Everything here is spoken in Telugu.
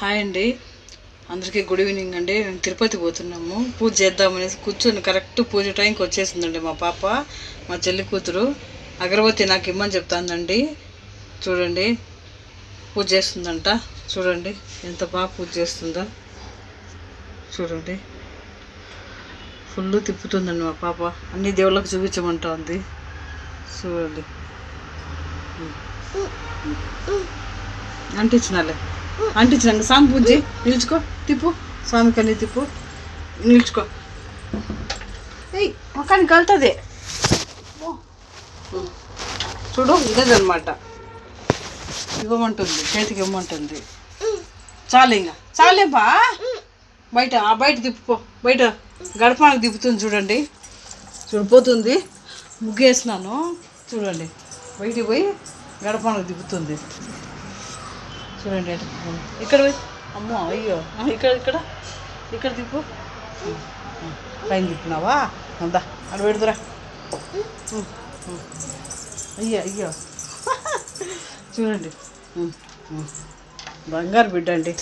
హాయ్ అండి. అందరికీ గుడ్ ఈవినింగ్ అండి. మేము తిరుపతి పోతున్నాము. పూజ చేద్దామనేసి కూర్చొని కరెక్ట్ పూజ టైంకి వచ్చేసిందండి మా పాప మా చెల్లి కూతురు. అగరబత్తి నాకు ఇమ్మని చెప్తానండి చూడండి. పూజ చేస్తుందంట. చూడండి. ఎంత బాగా పూజ చేస్తుందో. చూడండి. ఫుల్ తిప్పుతుందండి మా పాప. అన్ని దేవుళ్ళకి చూపించమంటా ఉంది చూడండి అంటించినాలే అంటించినాక స్వామి పూజ నిల్చుకో. తిప్పు. స్వామి కన్నీ తిప్పు. నిల్చుకో. ఏయ్ మొక్కని కలుతుంది. చూడు ఇదేదన్నమాట. ఇవ్వమంటుంది. చేతికి ఇవ్వమంటుంది. చాలు ఇంకా చాలేపా బయట ఆ బయట తిప్పుకో బయట గడపానికి తిప్పుతుంది చూడండి. చూడిపోతుంది ముగ్గేసినాను. చూడండి. బయటికి పోయి గడపానికి తిప్పుతుంది. చూడండి ఇక్కడ పోయి. అమ్మో అయ్యో. ఇక్కడ ఇక్కడ. ఇక్కడ తిప్పు పైన తిప్పినావా అందా అక్కడ పెడుతురా. అయ్యో అయ్యో. చూడండి. బంగారు బిడ్డ అండి.